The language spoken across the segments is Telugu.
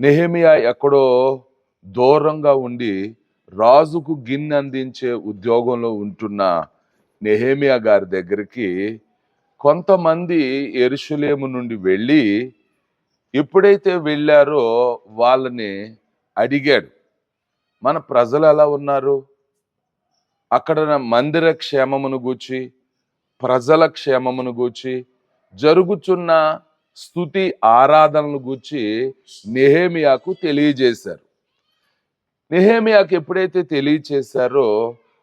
నెహమియా ఎక్కడో దూరంగా ఉండి రాజుకు గిన్నె అందించే ఉద్యోగంలో ఉంటున్న నెహేమియా గారి దగ్గరికి కొంతమంది ఎరుషులేము నుండి వెళ్ళి ఎప్పుడైతే వెళ్ళారో వాళ్ళని అడిగాడు మన ప్రజలు ఎలా ఉన్నారు? అక్కడ మందిర క్షేమమును గూర్చి ప్రజల క్షేమమును గూర్చి జరుగుతున్న స్థుతి ఆరాధనలు గూర్చి నెహేమియాకు తెలియజేశారు. నెహేమియాకి ఎప్పుడైతే తెలియచేశారో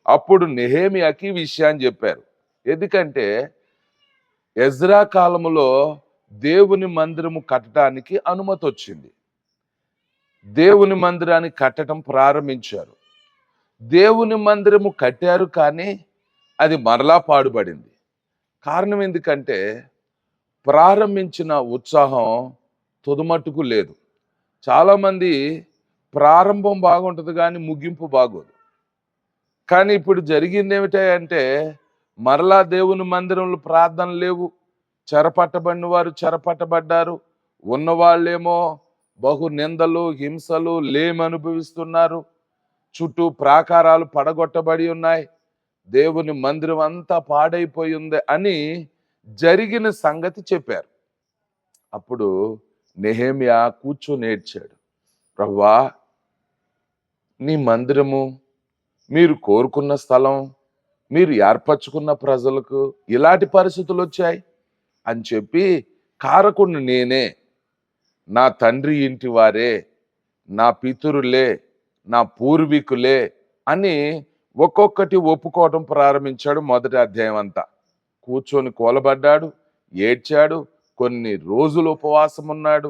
అప్పుడు నెహేమియాకి విషయాన్ని చెప్పారు. ఎందుకంటే ఎజ్రా కాలంలో దేవుని మందిరము కట్టడానికి అనుమతి వచ్చింది దేవుని మందిరాన్ని కట్టడం ప్రారంభించారు. దేవుని మందిరము కట్టారు కానీ అది మరలా పాడుపడింది కారణం ఎందుకంటే ప్రారంభించిన ఉత్సాహం తుదుమట్టుకు లేదు. చాలామంది ప్రారంభం బాగుంటుంది కానీ ముగింపు బాగోదు. కానీ ఇప్పుడు జరిగింది ఏమిటంటే మరలా దేవుని మందిరంలో ప్రార్థన లేవు. చెరపట్టబడిన వారు చెరపట్టబడ్డారు. ఉన్నవాళ్ళేమో బహు నిందలు హింసలు లేమి అనుభవిస్తున్నారు. చుట్టూ ప్రాకారాలు పడగొట్టబడి ఉన్నాయి. దేవుని మందిరం అంతా పాడైపోయి ఉంది అని జరిగిన సంగతి చెప్పారు. అప్పుడు నెహేమియా కూర్చొని ఏడ్చాడు ప్రవ్వా నీ మందిరము మీరు కోరుకున్న స్థలం మీరు ఏర్పరచుకున్న ప్రజలకు ఇలాంటి పరిస్థితులు వచ్చాయి? అని చెప్పి కారకుణ్ణి నేనే నా తండ్రి ఇంటి వారే నా పితరులే నా పూర్వీకులే అని ఒక్కొక్కటి ఒప్పుకోవటం ప్రారంభించాడు మొదటి అధ్యాయం అంతా. కూర్చొని కూలబడ్డాడు ఏడ్చాడు కొన్ని రోజులు ఉపవాసం ఉన్నాడు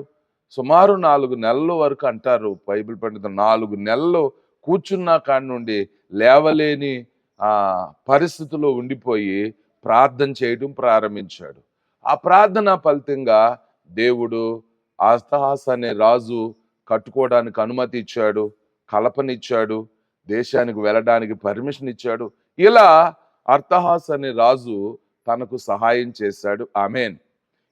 సుమారు నాలుగు నెలల వరకు అంటారు బైబిల్ పండితులు నాలుగు నెలలు కూర్చున్న కాడి నుండి లేవలేని ఆ పరిస్థితిలో ఉండిపోయి ప్రార్థన చేయడం ప్రారంభించాడు. ఆ ప్రార్థన ఫలితంగా దేవుడు ఆస్తహాస్ అనే రాజు కట్టుకోవడానికి అనుమతి ఇచ్చాడు కలపనిచ్చాడు దేశానికి వెళ్ళడానికి పర్మిషన్ ఇచ్చాడు. ఇలా అర్థహాస్ అనే రాజు తనకు సహాయం చేశాడు. ఆమెన్.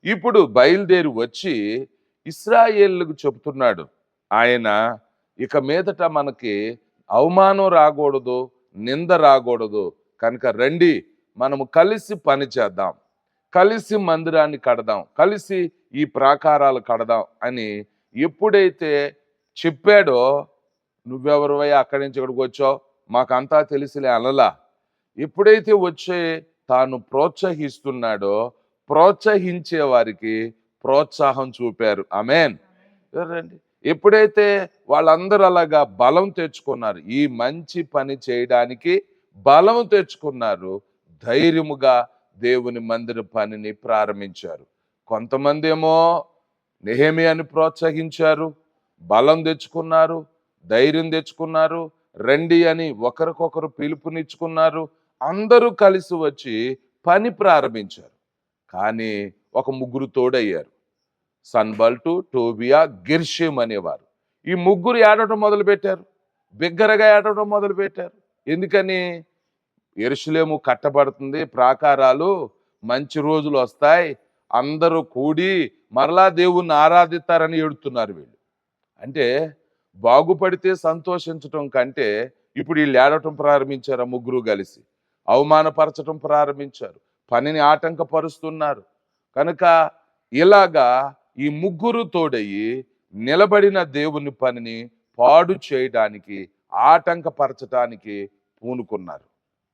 ఇప్పుడు బయలుదేరి వచ్చి ఇస్రాయేళ్ళకు చెబుతున్నాడు. ఆయన ఇక మీదట మనకి అవమానం రాకూడదు నింద రాకూడదు. కనుక రండి మనము కలిసి పని చేద్దాం. కలిసి మందిరాన్ని కడదాం. కలిసి ఈ ప్రాకారాలు కడదాం. అని ఎప్పుడైతే చెప్పాడో నువ్వెవరివై అక్కడి నుంచి ఇక్కడికి వచ్చావు? మాకంతా తెలిసిలే అనలా. ఎప్పుడైతే వచ్చే తాను ప్రోత్సహిస్తున్నాడో ప్రోత్సహించే వారికి ప్రోత్సాహం చూపారు. ఆమెన్. రండి ఎప్పుడైతే వాళ్ళందరూ అలాగా బలం తెచ్చుకున్నారు ఈ మంచి పని చేయడానికి బలం తెచ్చుకున్నారు ధైర్యముగా దేవుని మందిర పనిని ప్రారంభించారు. కొంతమంది ఏమో నెహేమియాని ప్రోత్సహించారు బలం తెచ్చుకున్నారు ధైర్యం తెచ్చుకున్నారు రండి అని ఒకరికొకరు పిలుపునిచ్చుకున్నారు అందరూ కలిసి వచ్చి పని ప్రారంభించారు. కానీ ఒక ముగ్గురు తోడయ్యారు. సన్బల్టు టోబియా గిర్షిమ్ అనేవారు. ఈ ముగ్గురు ఏడటం మొదలుపెట్టారు. బిగ్గరగా ఏడటం మొదలుపెట్టారు. ఎందుకని? ఎరుసలేము కట్టబడుతుంది ప్రాకారాలు మంచి రోజులు వస్తాయి అందరూ కూడి మరలా దేవుణ్ణి ఆరాధిస్తారని ఏడుతున్నారు వీళ్ళు. అంటే బాగుపడితే సంతోషించటం కంటే ఇప్పుడు వీళ్ళు ఏడటం ప్రారంభించారు ముగ్గురు కలిసి. అవమానపరచటం ప్రారంభించారు. పనిని ఆటంకపరుస్తున్నారు. కనుక ఇలాగా ఈ ముగ్గురు తోడయి నిలబడిన దేవుని పనిని పాడు చేయడానికి ఆటంకపరచటానికి పూనుకున్నారు.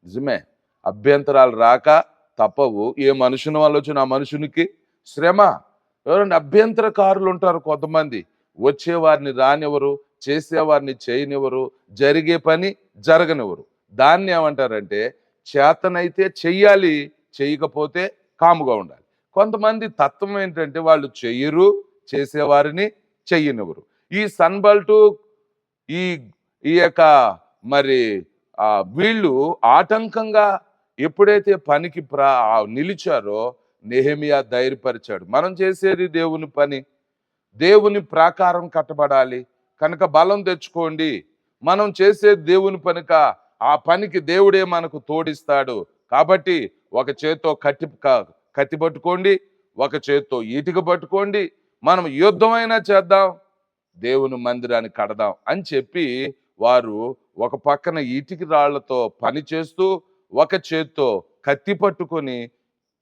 నిజమే. అభ్యంతరాలు రాక తప్పవు. ఏ మనుషుని వల్ల వచ్చిన ఆ మనుషునికి శ్రమ. ఎవరంటే అభ్యంతరకారులు ఉంటారు కొంతమంది. వచ్చేవారిని రానివ్వరు చేసేవారిని చేయనివ్వరు జరిగే పని జరగనివ్వరు. దాన్ని ఏమంటారంటే చేతనైతే చెయ్యాలి చేయకపోతే కాముగా ఉండాలి. కొంతమంది తత్వం ఏంటంటే వాళ్ళు చెయ్యరు చేసేవారిని చెయ్యనివ్వరు. ఈ సన్బల్టు ఈ ఈ యొక్క మరి వీళ్ళు ఆటంకంగా ఎప్పుడైతే పనికి ప్రా నిలిచారో నెహమియా ధైర్యపరిచాడు. మనం చేసేది దేవుని పని. దేవుని ప్రాకారం కట్టబడాలి. కనుక బలం తెచ్చుకోండి. మనం చేసే దేవుని పనిక ఆ పనికి దేవుడే మనకు తోడిస్తాడు. కాబట్టి ఒక చేత్తో కట్టి కత్తి పట్టుకోండి ఒక చేత్తో ఈటిక పట్టుకోండి మనం యుద్ధమైనా చేద్దాం దేవుని మందిరాన్ని కడదాం అని చెప్పి వారు ఒక పక్కన ఈటికి రాళ్ళతో పని చేస్తూ ఒక చేత్తో కత్తి పట్టుకొని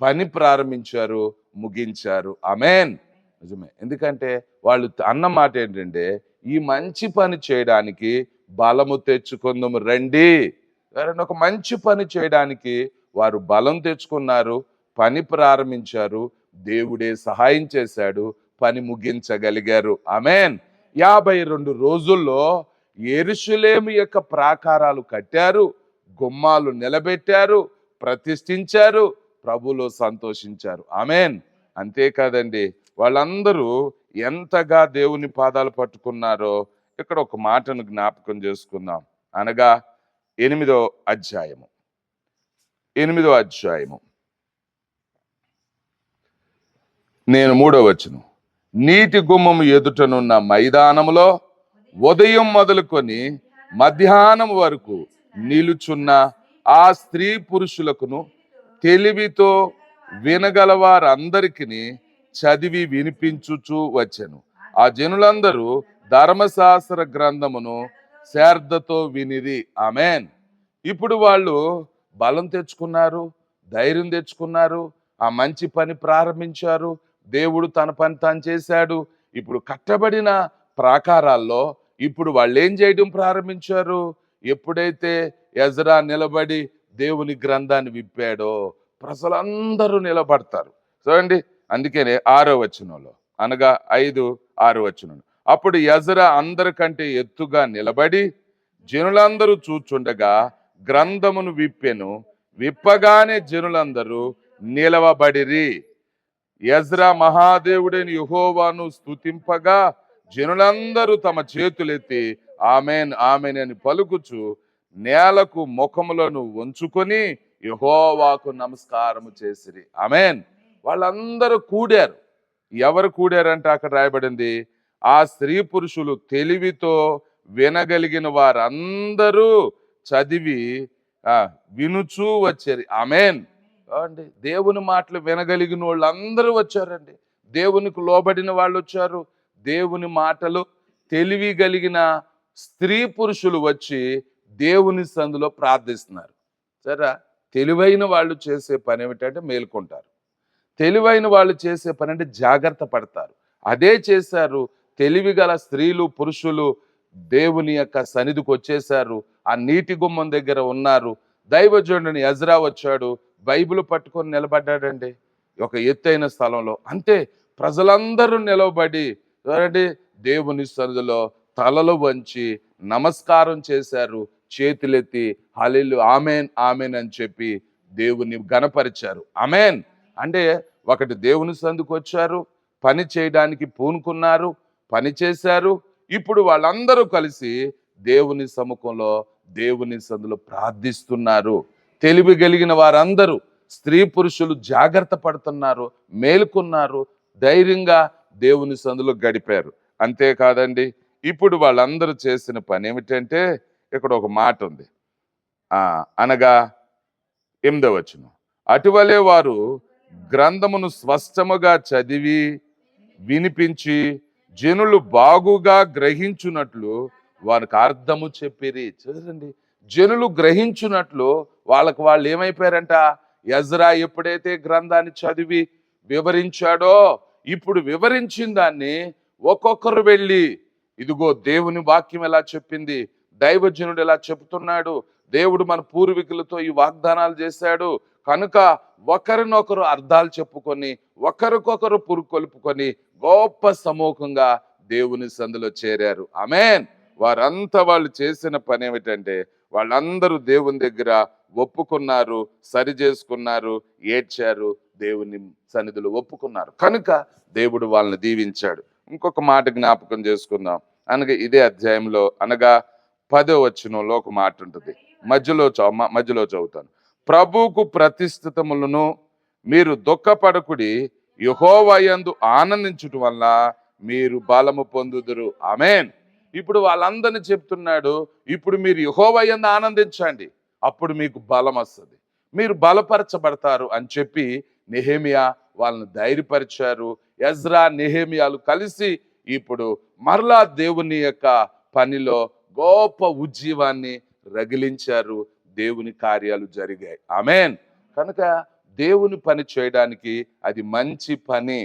పని ప్రారంభించారు ముగించారు. అమేన్ నిజమే. ఎందుకంటే వాళ్ళు అన్న మాట ఏంటంటే ఈ మంచి పని చేయడానికి బలము తెచ్చుకుందాము. రండి. ఎవరైనా ఒక మంచి పని చేయడానికి వారు బలం తెచ్చుకున్నారు పని ప్రారంభించారు దేవుడే సహాయం చేశాడు పని ముగించగలిగారు. ఆమెన్. యాభై రెండు రోజుల్లో ఎరుషులేము యొక్క ప్రాకారాలు కట్టారు గుమ్మాలు నిలబెట్టారు ప్రతిష్ఠించారు ప్రభులో సంతోషించారు. ఆమెన్. అంతేకాదండి వాళ్ళందరూ ఎంతగా దేవుని పాదాలు పట్టుకున్నారో ఇక్కడ ఒక మాటను జ్ఞాపకం చేసుకుందాం. అనగా ఎనిమిదో అధ్యాయము. ఎనిమిదో అధ్యాయము. నేను మూడో వచ్చును నీటి గుమ్మము ఎదుటనున్న మైదానములో ఉదయం మొదలుకొని మధ్యాహ్నం వరకు నిలుచున్న ఆ స్త్రీ పురుషులకును తెలివితో వినగల వారందరికీ చదివి వినిపించుచూ వచ్చాను. ఆ జనులందరూ ధర్మశాస్త్ర గ్రంథమును శ్రద్ధతో వినిది. ఆమెన్. ఇప్పుడు వాళ్ళు బలం తెచ్చుకున్నారు ధైర్యం తెచ్చుకున్నారు ఆ మంచి పని ప్రారంభించారు దేవుడు తన పని తాను చేశాడు. ఇప్పుడు కట్టబడిన ప్రాకారాల్లో ఇప్పుడు వాళ్ళు ఏం చేయడం ప్రారంభించారు? ఎప్పుడైతే ఎజరా నిలబడి దేవుని గ్రంథాన్ని విప్పాడో ప్రజలందరూ నిలబడతారు. చూడండి అందుకనే ఆరో వచనంలో అనగా ఐదు ఆరో వచనంలో. అప్పుడు యజరా అందరికంటే ఎత్తుగా నిలబడి జనులందరూ చూచుండగా గ్రంథమును విప్పెను. విప్పగానే జనులందరూ నిలవబడిరి. యజ్రా మహాదేవుడైన యుహోవాను స్తుతింపగా జనులందరూ తమ చేతులెత్తి ఆమెన్ ఆమెన్ అని పలుకుచు నేలకు ముఖములను ఉంచుకొని యహోవాకు నమస్కారము చేసిరి. ఆమెన్. వాళ్ళందరూ కూడారు. ఎవరు కూడారంటే అక్కడ రాయబడింది? ఆ స్త్రీ పురుషులు తెలివితో వినగలిగిన వారందరూ చదివి వినుచూ వచ్చారు. అమెన్ అండి దేవుని మాటలు వినగలిగిన వాళ్ళు అందరూ వచ్చారండి. దేవునికి లోబడిన వాళ్ళు వచ్చారు. దేవుని మాటలు తెలివి కలిగిన స్త్రీ పురుషులు వచ్చి దేవుని సందులో ప్రార్థిస్తున్నారు. సరే తెలివైన వాళ్ళు చేసే పని ఏమిటంటే మేల్కొంటారు. తెలివైన వాళ్ళు చేసే పని అంటే జాగ్రత్త పడతారు. అదే చేశారు తెలివి గల స్త్రీలు పురుషులు దేవుని యొక్క సన్నిధికి వచ్చేసారు ఆ నీటి గుమ్మం దగ్గర ఉన్నారు. దైవజనుడిని ఎజ్రా వచ్చాడు. బైబిల్ పట్టుకొని నిలబడ్డాడండి. ఒక ఎత్తైన స్థలంలో. అంతే ప్రజలందరూ నిలబడి చూడండి దేవుని సన్నిధిలో తలలు వంచి నమస్కారం చేశారు. చేతులెత్తి హలీలు ఆమెన్ ఆమెన్ అని చెప్పి దేవుని గణపరిచారు. ఆమెన్. అంటే ఒకటి దేవుని సందుకు వచ్చారు. పని చేయడానికి పూనుకున్నారు. పని చేశారు. ఇప్పుడు వాళ్ళందరూ కలిసి దేవుని సముఖంలో దేవుని సందులో ప్రార్థిస్తున్నారు. తెలివి కలిగిన వారందరూ స్త్రీ పురుషులు జాగ్రత్త పడుతున్నారు మేలుకున్నారు ధైర్యంగా దేవుని సందులో గడిపారు. అంతేకాదండి ఇప్పుడు వాళ్ళందరూ చేసిన పని ఏమిటంటే ఇక్కడ ఒక మాట ఉంది. అనగా ఎనిమిదవ వచనం. అటువలే వారు గ్రంథమును స్పష్టముగా చదివి వినిపించి జనులు బాగుగా గ్రహించున్నట్లు వారికి అర్థము చెప్పిరి. చూడండి జనులు గ్రహించున్నట్లు వాళ్ళకు వాళ్ళు ఏమైపోయారంట? యజ్రా ఎప్పుడైతే గ్రంథాన్ని చదివి వివరించాడో ఇప్పుడు వివరించిన దాన్ని ఒక్కొక్కరు వెళ్ళి ఇదిగో దేవుని వాక్యం ఎలా చెప్పింది? దైవజనుడు ఎలా చెప్తున్నాడు? దేవుడు మన పూర్వీకులతో ఈ వాగ్దానాలు చేశాడు. కనుక ఒకరినొకరు అర్థాలు చెప్పుకొని ఒకరికొకరు పురుకొల్పుకొని గొప్ప సమూహంగా దేవుని సందులో చేరారు. ఆమెన్. వారంతా వాళ్ళు చేసిన పని ఏమిటంటే వాళ్ళందరూ దేవుని దగ్గర ఒప్పుకున్నారు సరి చేసుకున్నారు ఏడ్చారు దేవుని సన్నిధిలో ఒప్పుకున్నారు. కనుక దేవుడు వాళ్ళని దీవించాడు. ఇంకొక మాట జ్ఞాపకం చేసుకుందాం. అనగా ఇదే అధ్యాయంలో అనగా పదో వచనంలో ఒక మాట ఉంటుంది. మధ్యలో చౌ మధ్యలో చదువుతాను. ప్రభువుకు ప్రతిష్ఠితములను మీరు దుఃఖపడకుడి యహోవయందు ఆనందించుట వల్ల మీరు బలము పొందుదురు. ఆమెన్. ఇప్పుడు వాళ్ళందరినీ చెప్తున్నాడు ఇప్పుడు మీరు యహోవయందు ఆనందించండి. అప్పుడు మీకు బలం వస్తుంది. మీరు బలపరచబడతారు అని చెప్పి నెహేమియా వాళ్ళని ధైర్యపరిచారు. ఎజ్రా నెహేమియాలు కలిసి ఇప్పుడు మరలా దేవుని యొక్క పనిలో గొప్ప ఉజ్జీవాన్ని రగిలించారు. దేవుని కార్యాలు జరిగాయి. ఆమెన్. కనుక దేవుని పని చేయడానికి అది మంచి పని.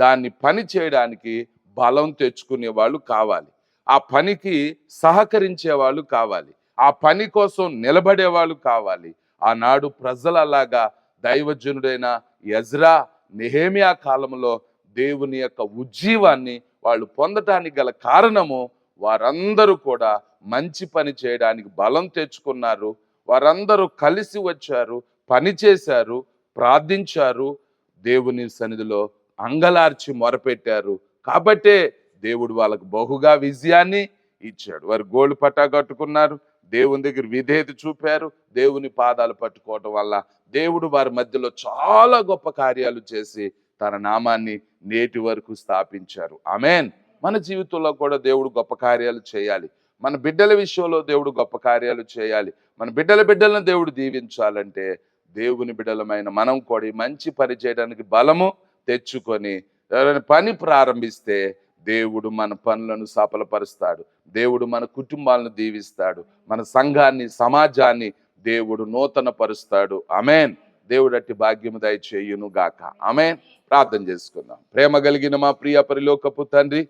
దాన్ని పని చేయడానికి బలం తెచ్చుకునే వాళ్ళు కావాలి. ఆ పనికి సహకరించే వాళ్ళు కావాలి. ఆ పని కోసం నిలబడే వాళ్ళు కావాలి. ఆనాడు ప్రజలలాగా దైవజనుడైన యజ్రా నెహేమియా కాలంలో దేవుని యొక్క ఉజ్జీవాన్ని వాళ్ళు పొందటానికి గల కారణము వారందరూ కూడా మంచి పని చేయడానికి బలం తెచ్చుకున్నారు. వారందరూ కలిసి వచ్చారు పని చేశారు. ప్రార్థించారు. దేవుని సన్నిధిలో అంగలార్చి మొరపెట్టారు. కాబట్టే దేవుడు వాళ్ళకు బహుగా విజయాన్ని ఇచ్చాడు. వారు గోల్డ్ పట్టా కట్టుకున్నారు. దేవుని దగ్గర విధేయత చూపారు. దేవుని పాదాలు పట్టుకోవటం వల్ల దేవుడు వారి మధ్యలో చాలా గొప్ప కార్యాలు చేసి తన నామాన్ని నేటి వరకు స్థాపించారు. ఆమెన్. మన జీవితంలో కూడా దేవుడు గొప్ప కార్యాలు చేయాలి. మన బిడ్డల విషయంలో దేవుడు గొప్ప కార్యాలు చేయాలి. మన బిడ్డల బిడ్డలను దేవుడు దీవించాలంటే దేవుని బిడలమైన మనం కూడా మంచి పని చేయడానికి బలము తెచ్చుకొని ఎవరైనా పని ప్రారంభిస్తే దేవుడు మన పనులను సఫలపరుస్తాడు. దేవుడు మన కుటుంబాలను దీవిస్తాడు. మన సంఘాన్ని సమాజాన్ని దేవుడు నూతన పరుస్తాడు అమేన్ దేవుడు అట్టి భాగ్యము దయచేయును గాక. అమేన్ ప్రార్థన చేసుకుందాం. ప్రేమ కలిగిన మా ప్రియ పరిలోకపు తండ్రి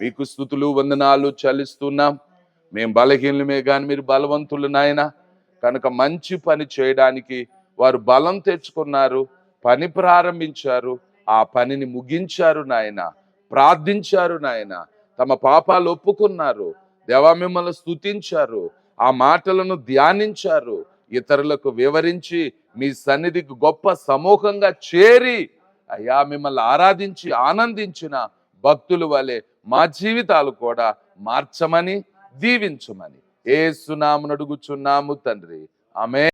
మీకు స్థుతులు వందనాలు చలిస్తున్నాం మేము బలహీనమే కానీ మీరు బలవంతులు నాయన. కనుక మంచి పని చేయడానికి వారు బలం తెచ్చుకున్నారు పని ప్రారంభించారు ఆ పనిని ముగించారు నాయన ప్రార్థించారు నాయన. తమ పాపాలు ఒప్పుకున్నారు దేవా మిమ్మల్ని స్తుతించారు ఆ మాటలను ధ్యానించారు ఇతరులకు వివరించి మీ సన్నిధికి గొప్ప సమూహంగా చేరి అయ్యా మిమ్మల్ని ఆరాధించి ఆనందించిన భక్తులు వలె మా జీవితాలు కూడా మార్చమని దీవించమని. ఏ సునామును అడుగుచున్నాము తండ్రి. ఆమె